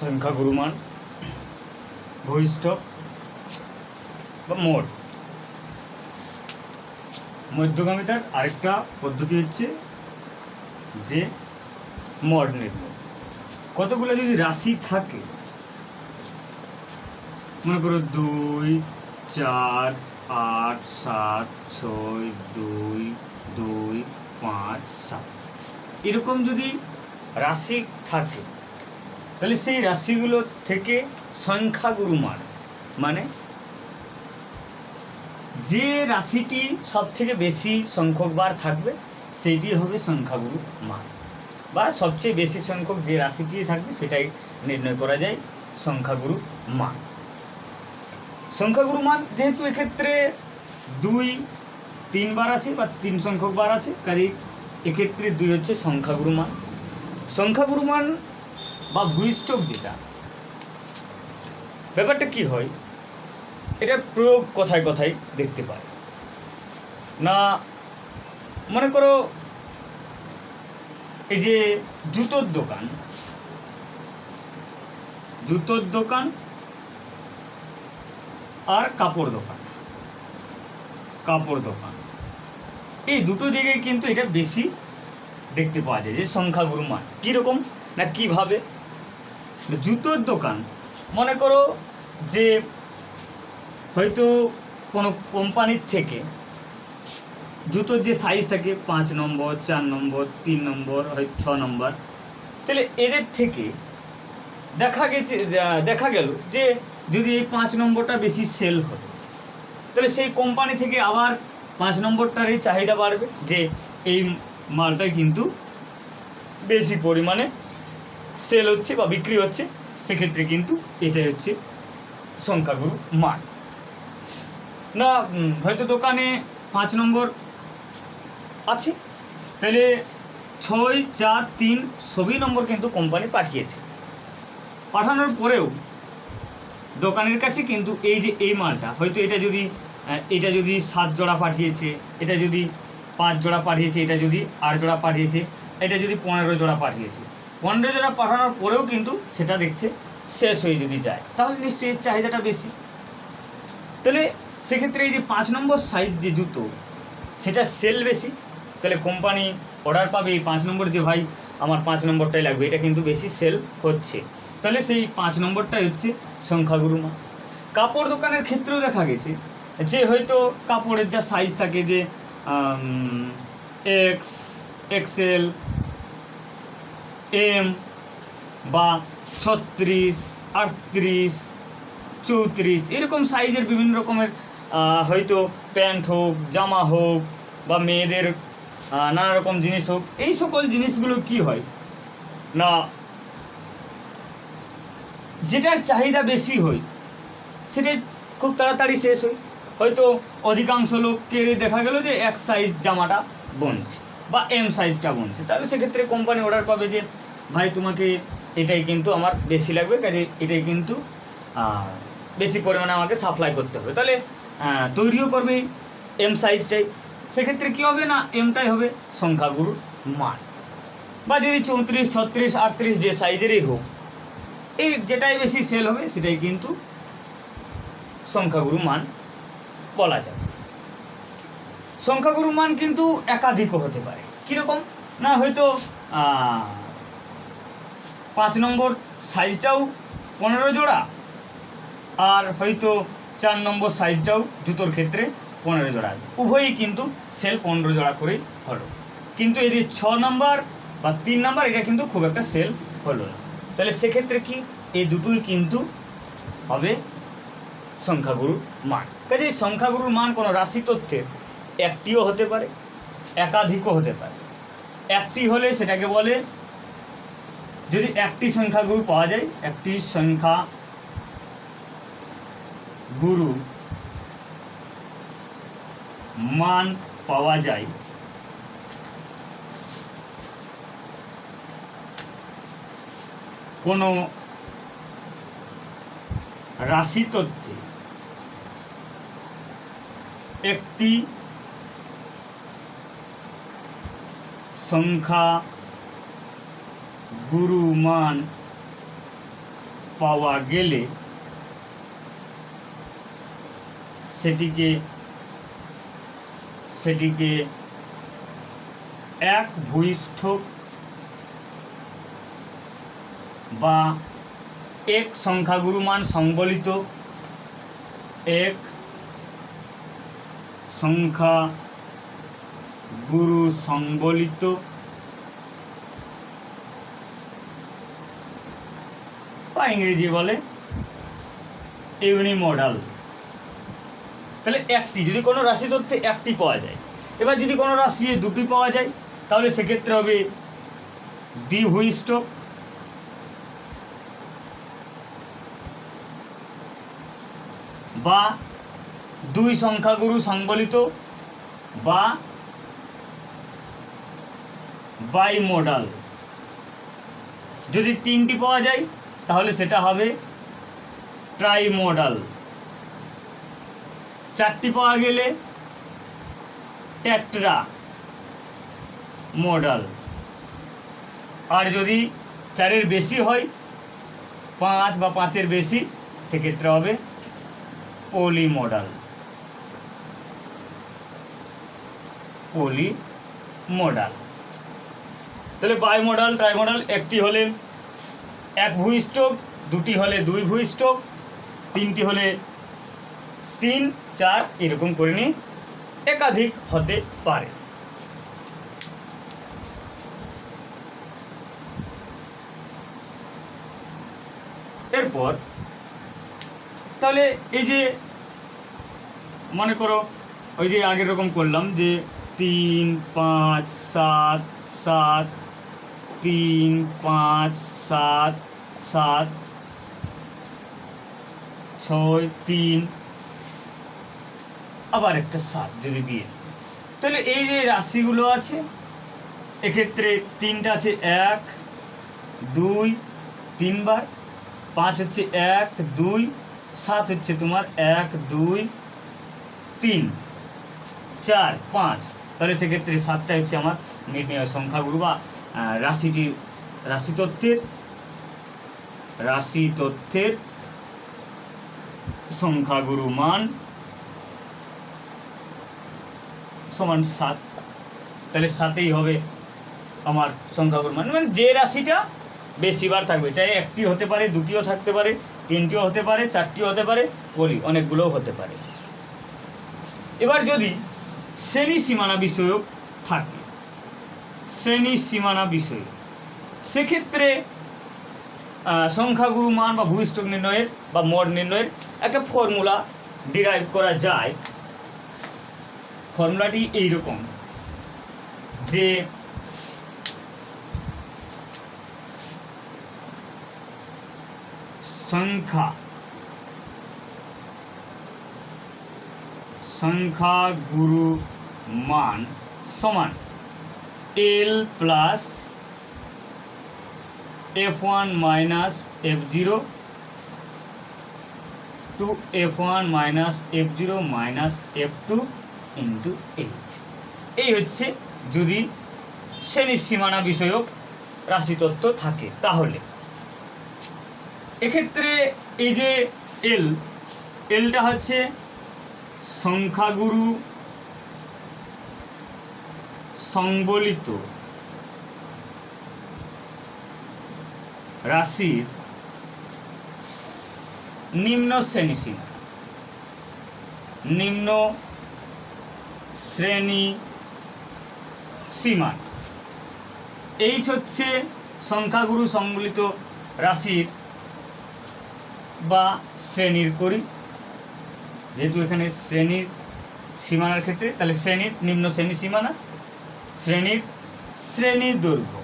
সংখ্যাগুরুমান ভূইষ্ঠ বা মোট মধ্যগামিতার আরেকটা পদ্ধতি হচ্ছে যে মড নির্ণয়। কতগুলো যদি রাশি থাকে, মনে করো দুই, চার, আট, সাত, ছয়, দুই দুই, পাঁচ, সাত। এরকম যদি রাশি থাকে তাহলে সেই রাশিগুলো থেকে সংখ্যাগুরু মান মানে যে রাশিটি সব থেকে বেশি সংখ্যক বার থাকবে, সেইটি হবে সংখ্যাগুরু মান বা সবচেয়ে বেশি সংখ্যক যে রাশিটি থাকবে, সেটাই নির্ণয় করা যায় সংখ্যাগুরু মান সংখ্যাগুরু মান যেহেতু এক্ষেত্রে দুই তিনবার আছে বা তিন সংখ্যক বার আছে কাজে এক্ষেত্রে দুই হচ্ছে সংখ্যাগুরু মান সংখ্যাগুরু মান বা ভূইষ্ঠক যেটা, ব্যাপারটা কি হয়, এটার প্রয়োগ কথায় কথায় দেখতে পাই না, মনে করো, এই যে জুতোর দোকান জুতোর দোকান আর কাপড় দোকান কাপড় দোকান। এই দুটো জায়গায় কিন্তু এটা বেশি দেখতে পাওয়া যায় যে সংখ্যাগুরু মান কীরকম না কীভাবে। জুতোর দোকান, মনে করো যে হয়তো কোনো কোম্পানির থেকে জুতোর যে সাইজ থাকে, পাঁচ নম্বর, চার নম্বর, তিন নম্বর হয় ছ নম্বর, তাহলে এদের থেকে দেখা গেছে দেখা গেল যে যদি এই পাঁচ নম্বরটা বেশি সেল হতো তাহলে সেই কোম্পানি থেকে আবার পাঁচ নম্বরটারই চাহিদা বাড়বে যে এই মালটাই কিন্তু বেশি পরিমাণে সেল হচ্ছে বা বিক্রি হচ্ছে, সেক্ষেত্রে কিন্তু এটাই হচ্ছে সংখ্যাগুরু মান। না হয়তো দোকানে পাঁচ নম্বর আছে, তাহলে ছয়, চার, তিন সবই নম্বর কিন্তু কোম্পানি পাঠিয়েছে। পাঠানোর পরেও দোকানের কাছে কিন্তু এই যে এই মালটা, হয়তো এটা যদি এটা যদি সাত জোড়া পাঠিয়েছে, এটা যদি পাঁচ জোড়া পাঠিয়েছে, এটা যদি আট জোড়া পাঠিয়েছে, এটা যদি পনেরো জোড়া পাঠিয়েছে জোড়া পাঠানোর পরেও কিন্তু সেটা দেখছে শেষ হয়ে যদি যায়, তাহলে নিশ্চয়ই এর চাহিদাটা বেশি। তাহলে সেক্ষেত্রে এই যে পাঁচ নম্বর সাইজ যে জুতো, সেটা সেল বেশি। তাহলে কোম্পানি অর্ডার পাবে এই পাঁচ নম্বর যে ভাই, আমার পাঁচ নম্বরটাই লাগবে, এটা কিন্তু বেশি সেল হচ্ছে। তাহলে সেই পাঁচ নম্বরটাই হচ্ছে সংখ্যাগুরু মান কাপড় দোকানের ক্ষেত্রেও দেখা গেছে যে হয়তো কাপড়ের যা সাইজ থাকে যে এক্স এক্সেল এম বা ছত্রিশ, আটত্রিশ, চৌত্রিশ, এরকম সাইজের বিভিন্ন রকমের হয়তো প্যান্ট হোক, জামা হোক বা মেয়েদের নানা রকম জিনিস হোক, এই সকল জিনিসগুলো কি হয়? না, যেটার চাহিদা বেশি হয় সেটাই খুব তাড়াতাড়ি শেষ হয়। হয়তো অধিকাংশ লোককে দেখা গেল যে এক সাইজ জামাটা বনছে। বা এম সাইজটা বনছে তাহলে সেক্ষেত্রে কোম্পানি অর্ডার পাবে যে, ভাই, তোমাকে এটাই কিন্তু আমার বেশি লাগবে, কাজে এটাই কিন্তু বেশি পরিমাণে আমাকে সাপ্লাই করতে হবে। তাহলে তৈরিও করবে এম সাইজটাই সেক্ষেত্রে কী হবে না এমটাই হবে সংখ্যাগুরু মান। বা যদি চৌত্রিশ, ছত্রিশ, আটত্রিশ যে সাইজেরই হোক, এই যেটাই বেশি সেল হবে, সেটাই কিন্তু সংখ্যাগুরু মান বলা যায়। সংখ্যাগুরু মান কিন্তু একাধিকও হতে পারে। কীরকম? না, হয়তো পাঁচ নম্বর সাইজটাও পনেরো জোড়া, আর হয়তো চার নম্বর সাইজটাও জুতোর ক্ষেত্রে পনেরো জোড়া। উভয়ই কিন্তু সেল পনেরো জোড়া করেই হলো। কিন্তু এই যে ছ নম্বর বা তিন নম্বর, এটা কিন্তু খুব একটা সেল হলো না। তাহলে সেক্ষেত্রে কি এই দুটোই কিন্তু হবে সংখ্যাগুরুর মান। কাজে সংখ্যাগুরুর মান কোনো রাশি তথ্যের একটিও হতে পারে, একাধিকও হতে পারে। একটি হলে সেটাকে বলে, যদি একটি সংখ্যাগুরু পাওয়া যায়, একটি সংখ্যা গুরু মান পাওয়া যায় কোনো রাশি তথ্যে একটি সংখ্যা গুরু মান পাওয়া গেলে সেটিকে সেটিকে এক ভূইষ্ঠ বা এক সংখ্যাগুরু মান সংবলিত, এক সংখ্যা গুরু সংবলিত বা ইংরেজি বলে ইউনিমোডাল। তাহলে একটি, যদি কোনো রাশি তত্ত্বে একটি পাওয়া যায়, এবার যদি কোনো রাশি দুটি পাওয়া যায়, তাহলে সেক্ষেত্রে হবে দ্বিভূইষ্ঠ বা দুই সংখ্যাগুরু সংবলিত বা বাইমোডাল যদি তিনটি পাওয়া যায়, তাহলে সেটা হবে ট্রাই ট্রাইমোডাল চারটি পাওয়া গেলে ট্যাট্রা মডাল আর যদি চারের বেশি হয়, পাঁচ বা পাঁচের বেশি, সেক্ষেত্রে হবে পলি মডাল পলি মডাল তাহলে বাই মডাল ট্রাই মডাল একটি হলে এক ভূইষ্ঠক দুটি হলে দুই ভূইষ্ঠক তিনটি হলে তিন, চার, এরকম করে নিয়ে একাধিক হতে পারে। এরপর তাহলে এই যে মনে করো, ওই যে আগের রকম করলাম যে তিন, পাঁচ, সাত সাত তিন, পাঁচ, সাত সাত, ছয়, তিন। আবার একটা সাত যদি দিয়ে। তাহলে এই যে রাশিগুলো আছে, এক্ষেত্রে তিনটা আছে এক, দুই, তিনবার। পাঁচ হচ্ছে এক, দুই, সাত হচ্ছে তোমার এক, দুই, তিন। চার, পাঁচ। তাহলে সেক্ষেত্রে সাতটা হচ্ছে আমার নির্ণয় সংখ্যাগুলো বা আহ, রাশিটি রাশি তথ্যের রাশি তথ্যের সংখ্যাগুরু মান সমান সাত। তাহলে সাতেই হবে আমার সংখ্যাগুরু মান। মানে যে রাশিটা বেশিবার থাকবে চাই একটি হতে পারে দুটিও থাকতে পারে তিনটিও হতে পারে চারটিও হতে পারে বলি অনেকগুলোও হতে পারে। এবার যদি শ্রেণি সীমানা বিষয়ক থাকে শ্রেণি সীমানা বিষয়। সেক্ষেত্রে সংখ্যাগুরু মান বা ভূমিষ্ঠক নির্ণয়ের বা মড নির্ণয়ের একটা ফর্মুলা ডিরাইভ করা যায়। ফর্মুলাটি এইরকম যে, সংখ্যা সংখ্যা গুরু মান সমান। L plus F one minus F zero two F one minus F zero minus F two into H এই হচ্ছে যদি শ্রেণির সীমানা বিষয়ক রাশিতত্ত্ব থাকে, তাহলে। এক্ষেত্রে এই যে এল এলটা হচ্ছে সংখ্যাগুরু সংবলিত রাশির নিম্ন শ্রেণি সীমা নিম্ন শ্রেণি সীমা। এইচ হচ্ছে সংখ্যাগুরু সংবলিত রাশির বা শ্রেণির করি। যেহেতু এখানে শ্রেণির সীমানার ক্ষেত্রে, তাহলে শ্রেণির নিম্ন শ্রেণি সীমানা শ্রেণির শ্রেণি দৈর্ঘ্য।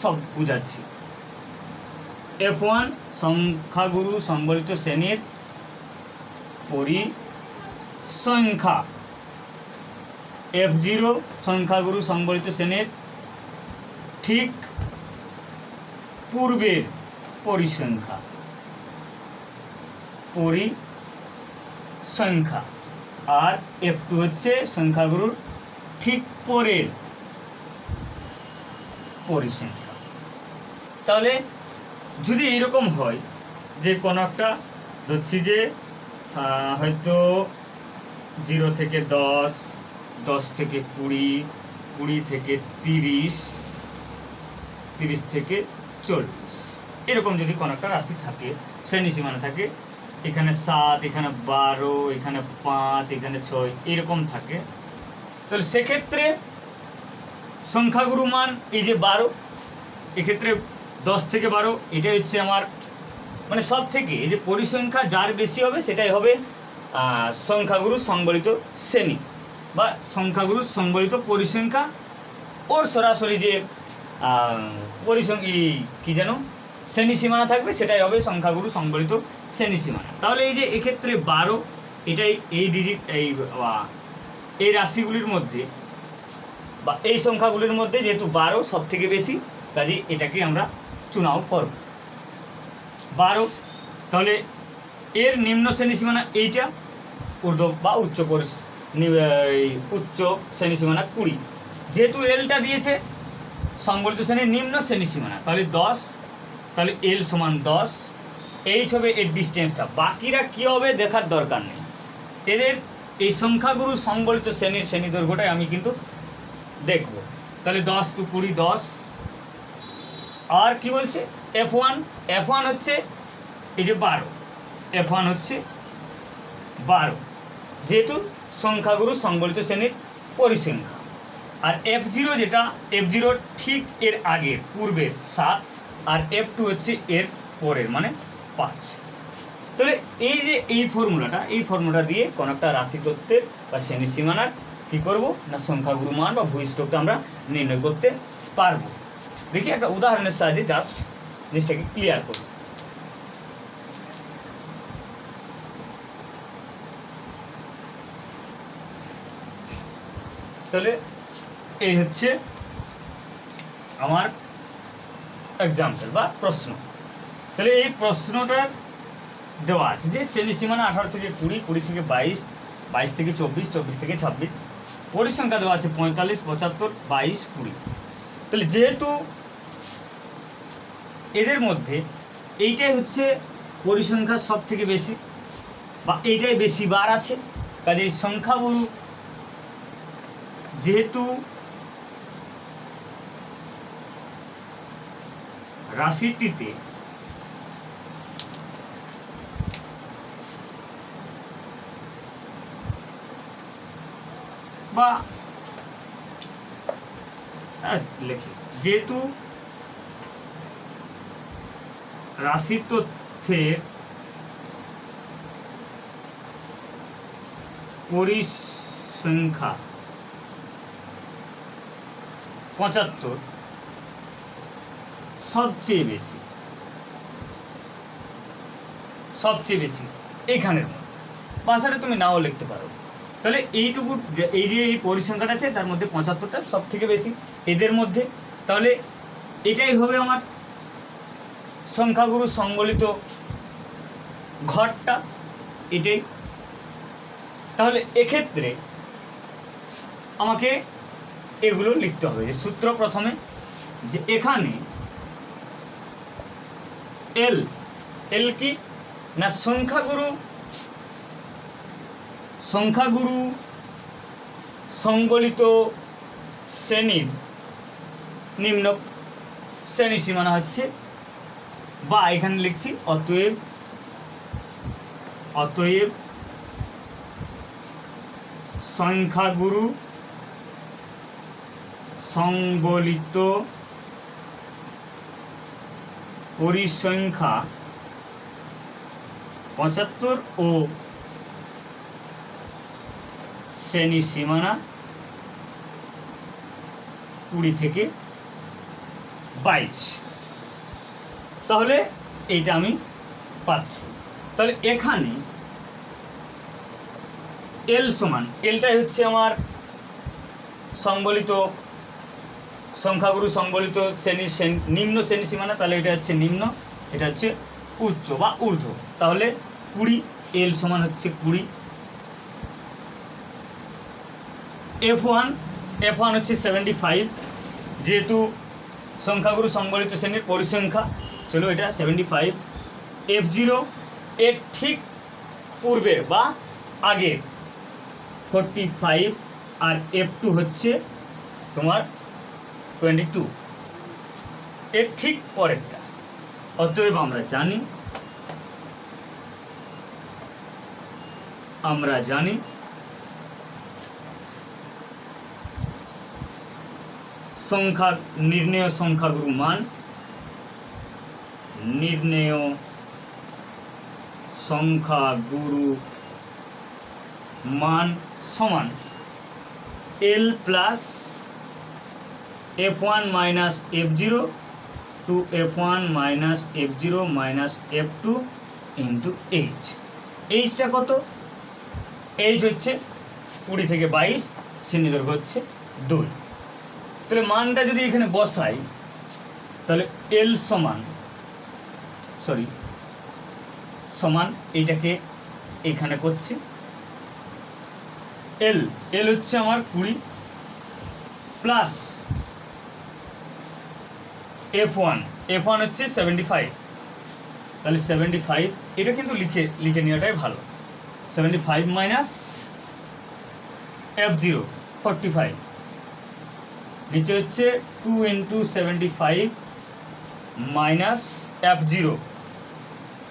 সব বুঝাচ্ছি। এফ ওয়ান সংখ্যাগুরু সম্বলিত শ্রেণির পরিসংখ্যা। এফ জিরো সংখ্যাগুরু সম্বলিত শ্রেণির ঠিক পূর্বের পরিসংখ্যা। পরিসংখ্যা। আর এফ টু হচ্ছে সংখ্যাগুরুর ঠিক পরের পরিসংখ্যা তাহলে যদি এরকম হয় যে কোনো একটা ধরছি যে হয়তো জিরো থেকে দশ দশ থেকে কুড়ি কুড়ি থেকে তিরিশ তিরিশ থেকে চল্লিশ, এরকম যদি কোনো একটা রাশি থাকে, শ্রেণি সীমানা থাকে এখানে সাত, এখানে বারো, এখানে পাঁচ, এখানে ছয়, এরকম থাকে। তাহলে সেক্ষেত্রে সংখ্যাগুরু মান এই যে বারো, এক্ষেত্রে দশ থেকে বারো, এটাই হচ্ছে আমার মানে সব থেকে, এই যে পরিসংখ্যা যার বেশি হবে সেটাই হবে সংখ্যাগুরু সংবলিত শ্রেণি। বা সংখ্যাগুরু সংবলিত পরিসংখ্যা, ওর সরাসরি যে পরিসং কি যেন? শ্রেণি সীমানা থাকবে, সেটাই হবে সংখ্যাগুরু সংবলিত শ্রেণি সীমানা তাহলে এই যে এক্ষেত্রে বারো, এটাই এই ডিজিট এই এই রাশিগুলির মধ্যে, বা এই সংখ্যাগুলির মধ্যে যেহেতু বারো সব থেকে বেশি কাজে এটাকে আমরা চুনাও করব। বারো, তাহলে এর নিম্ন শ্রেণি সীমানা এইটা, ঊর্ধ্ব বা উচ্চ উচ্চ শ্রেণি সীমানা কুড়ি। যেহেতু এলটা দিয়েছে, সংবলিত শ্রেণির নিম্ন শ্রেণি সীমানা তাহলে দশ তাহলে এল সমান দশ। এইচ হবে এর ডিস্টেন্সটা বাকিরা কী হবে দেখার দরকার নেই। এদের এই সংখ্যাগুরু সংবলিত শ্রেণির শ্রেণি দৈর্ঘ্যটাই আমি কিন্তু দেখব। তাহলে দশ টু কুড়ি দশ। আর কি বলছে? এফ ওয়ান এফ ওয়ান হচ্ছে এই যে বারো। এফ ওয়ান হচ্ছে বারো। যেহেতু সংখ্যাগুরু সংবলিত শ্রেণির পরিসংখ্যা। আর এফ জিরো যেটা এফ জিরো ঠিক এর আগের, পূর্বের সাত আর এফ টু হচ্ছে এর পরের মানে পাঁচ। তাহলে এই যে এই ফর্মুলাটা, এই ফর্মুলা দিয়ে কোনো একটা রাশি তত্ত্বের বা শ্রেণি সীমানার কী করব? না সংখ্যাগুরু মান বা ভূমিষ্ঠকটা আমরা নির্ণয় করতে পারব। দেখি একটা উদাহরণের সাহায্যে জাস্ট জিনিসটাকে ক্লিয়ার করব। তাহলে এই হচ্ছে আমার এক্সাম্পল বা প্রশ্ন। তাহলে এই প্রশ্নটার দেওয়া আছে যে শ্রেণি সীমানা আঠারো থেকে কুড়ি কুড়ি থেকে বাইশ বাইশ থেকে চব্বিশ চব্বিশ থেকে ছাব্বিশ, পরিসংখ্যা দেওয়া আছে পঁয়তাল্লিশ, পঁচাত্তর, বাইশ, কুড়ি। তাহলে যেহেতু এদের মধ্যে এইটাই হচ্ছে পরিসংখ্যা সব থেকে বেশি বা এইটাই বেশি বার আছে কাজে এই সংখ্যাগুরু যেহেতু রাশিটিতে বা হ্যাঁ, লেখি। যেহেতু রাশি তথ্যের পরিসংখ্যা পঁচাত্তর সবচেয়ে বেশি। সবচেয়ে বেশি। এইখানের মধ্যে। ভাষাটা তুমি নাও লিখতে পারো। তাহলে এইটুকু এই যে এই পরিসংখ্যাটা আছে, তার মধ্যে পঁচাত্তরটা সব থেকে বেশি এদের মধ্যে। তাহলে এটাই হবে আমার সংখ্যাগুরু সংবলিত ঘরটা। এটাই। তাহলে এক্ষেত্রে আমাকে এগুলো লিখতে হবে। যে সূত্র প্রথমে যে এখানে এল। এল কি? না, সংখ্যাগুরু। সংখ্যাগুরু সংবলিত শ্রেণির নিম্ন শ্রেণি সীমানা হচ্ছে বা এখানে লিখছি, অতএব অতএব সংখ্যাগুরু সংবলিত পরিসংখ্যা পঁচাত্তর ও শ্রেণি সীমানা কুড়ি থেকে বাইশ। তাহলে এইটা আমি পাচ্ছি। তাহলে এখানে এল সমান এলটাই হচ্ছে আমার সংবলিত সংখ্যাগুরু সংবলিত শ্রেণী- নিম্ন শ্রেণি সীমানা, তাহলে এটা হচ্ছে নিম্ন, এটা হচ্ছে উচ্চ বা ঊর্ধ্ব। তাহলে কুড়ি এল সমান হচ্ছে কুড়ি। এফ ওয়ান এফ ওয়ান হচ্ছে সেভেন্টি ফাইভ। যেহেতু সংখ্যাগুরু সংবলিত শ্রেণির পরিসংখ্যা, চলো এটা সেভেন্টি ফাইভ। এফ জিরো, এর ঠিক পূর্বে বা আগে, ফোরটি ফাইভ। আর এফ টু হচ্ছে তোমার টোয়েন্টি টু এর ঠিক পরেরটা। অতএব আমরা জানি আমরা জানি সংখ্যা, নির্ণয় সংখ্যাগুরু মান, নির্ণয় সংখ্যাগুরু মান সমান L plus F one minus F zero two F one minus F zero minus F two into H এইচটা কত? এইচ হচ্ছে কুড়ি থেকে বাইশ শ্রেণীদৈর্ঘ্য হচ্ছে দুই। তাহলে মানটা যদি এখানে বসাই, তাহলে এল সমান সরি সমান এইটাকে এখানে করছি। এল এল হচ্ছে আমার কুড়ি plus F one F one হচ্ছে সেভেন্টি ফাইভ তাহলে সেভেন্টি ফাইভ এটা কিন্তু লিখে লিখে নেওয়াটাই ভালো। Seventy five minus F zero forty five নিচে হচ্ছে two into seventy five minus F zero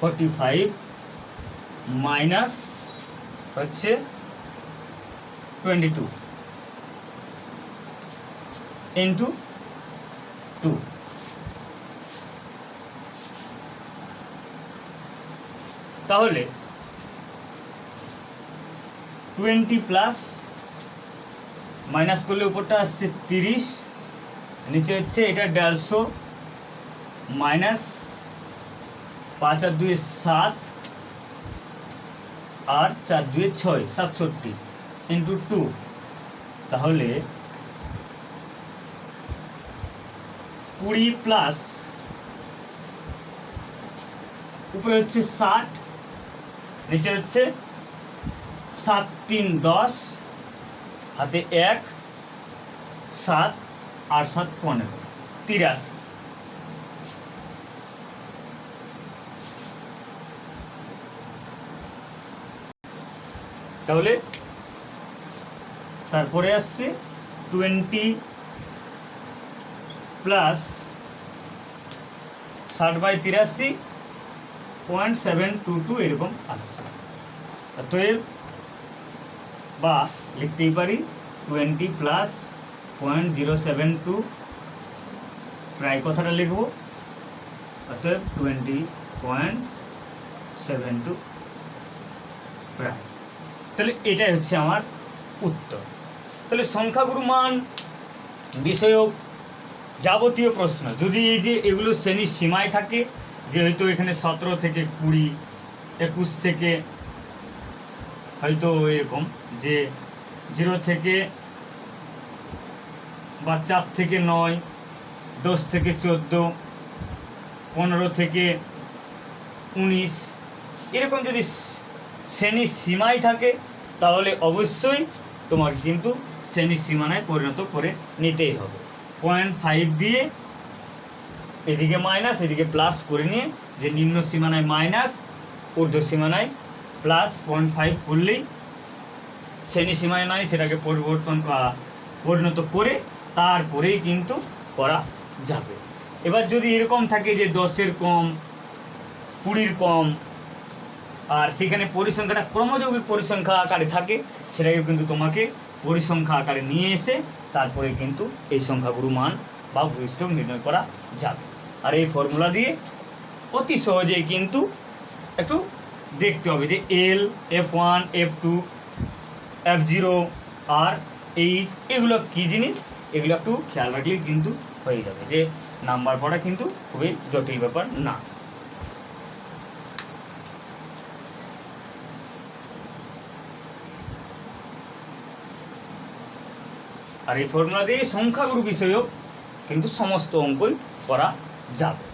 forty five minus হচ্ছে টোয়েন্টি টু ইন্টু তাহলে টোয়েন্টি প্লাস মাইনাস করলে উপরটা আসছে তিরিশ, নিচে হচ্ছে এটা দেড়শো মাইনাস পাঁচ আর দুয়ে সাত, আর চার দুয়ে ছয়, সাতষট্টি ইন্টু টু তাহলে কুড়ি প্লাস উপরে হচ্ছে ষাট নিচে হচ্ছে সাত তিন দশ, হাতে এক, সাত আর সাত পনেরো, তিরাশি। তাহলে তারপরে আসছে টোয়েন্টি প্লাস ষাট বাই তিরাশি পয়েন্ট সেভেন টু টু এরকম আসছে। অতএব বা লিখতেই পারি twenty plus point zero seven two প্রায় কথাটা লিখব। অতএব টোয়েন্টি পয়েন্ট সেভেন টু প্রায়। তাহলে এটাই হচ্ছে আমার উত্তর। তাহলে সংখ্যাগুরু মান, বিষয়ক, যাবতীয় প্রশ্ন, যদি এই যে এগুলো শ্রেণির সীমায় থাকে যে হয়তো এখানে সতেরো থেকে কুড়ি, একুশ থেকে হয়তো এরকম যে জিরো থেকে বা চার থেকে নয়, দশ থেকে চোদ্দ, পনেরো থেকে উনিশ, এরকম যদি শ্রেণির সীমায় থাকে, তাহলে অবশ্যই তোমাকে কিন্তু শ্রেণির সীমানায় পরিণত করে নিতেই হবে। পয়েন্ট ফাইভ দিয়ে এদিকে মাইনাস, এদিকে প্লাস করে নিয়ে যে নিম্ন সীমানায় মাইনাস, ঊর্ধ্ব সীমানায় প্লাস পয়েন্ট ফাইভ করলেই শ্রেণি সীমায় নয় সেটাকে পরিবর্তন পরিণত করে তারপরেই কিন্তু করা যাবে। এবার যদি এরকম থাকে যে দশের কম, কুড়ির কম, আর সেখানে পরিসংখ্যাটা ক্রমযৌগিক পরিসংখ্যা আকারে থাকে সেটাকে কিন্তু তোমাকে পরিসংখ্যা আকারে নিয়ে এসে তারপরে কিন্তু এই সংখ্যাগুরু মান বা ভূমিষ্ঠক নির্ণয় করা যাবে। আর এই ফর্মুলা দিয়ে অতি সহজেই কিন্তু একটু দেখতে হবে যে L F one F two F zero আর এইচ এগুলো কী জিনিস? এগুলো একটু খেয়াল রাখলেই কিন্তু হয়ে যাবে যে নাম্বার পড়া কিন্তু খুবই জটিল ব্যাপার না। আর এই ফর্মুলা দিয়ে সংখ্যাগুরু বিষয়ক কিন্তু সমস্ত অঙ্কই করা যাবে